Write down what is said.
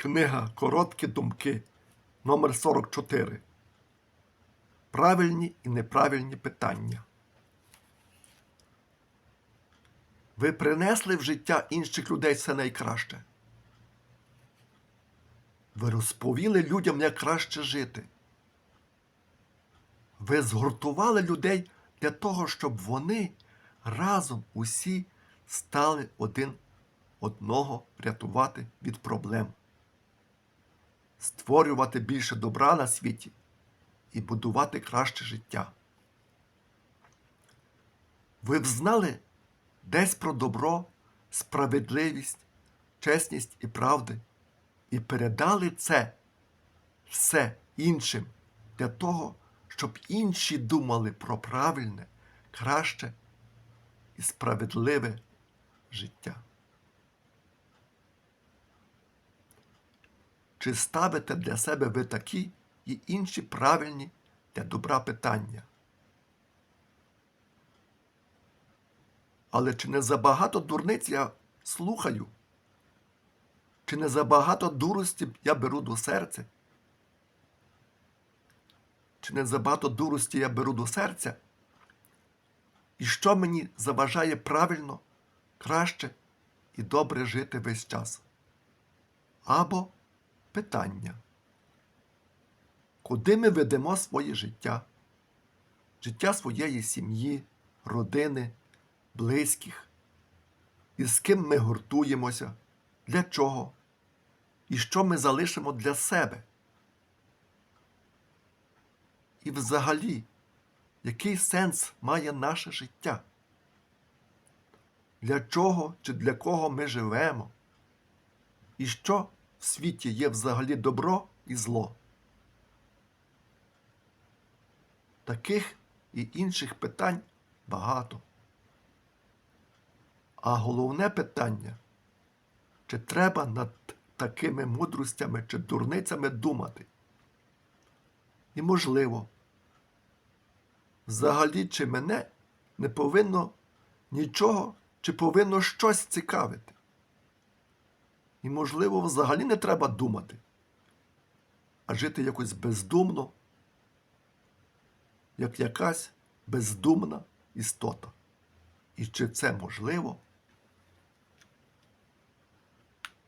Книга Короткі думки номер 44 Правильні і неправильні питання. Ви принесли в життя інших людей все найкраще. Ви розповіли людям, як краще жити. Ви згуртували людей для того, щоб вони разом усі стали один одного рятувати від проблем, створювати більше добра на світі і будувати краще життя. Ви взнали десь про добро, справедливість, чесність і правди і передали це все іншим для того, щоб інші думали про правильне, краще і справедливе життя. Чи ставите для себе ви такі і інші правильні для добра питання? Але чи не забагато дурниць я слухаю? Чи не забагато дурості я беру до серця? Чи не забагато дурості я беру до серця? І що мені заважає правильно, краще і добре жити весь час? Або питання. Куди ми ведемо своє життя? Життя своєї сім'ї, родини, близьких? І з ким ми гуртуємося? Для чого? І що ми залишимо для себе? І взагалі, який сенс має наше життя? Для чого чи для кого ми живемо? І що в світі є взагалі добро і зло? Таких і інших питань багато. А головне питання чи треба над такими мудростями чи дурницями думати? І можливо, взагалі чи мене не повинно нічого, чи повинно щось цікавити? І, можливо, взагалі не треба думати, а жити якось бездумно, як якась бездумна істота. І чи це можливо?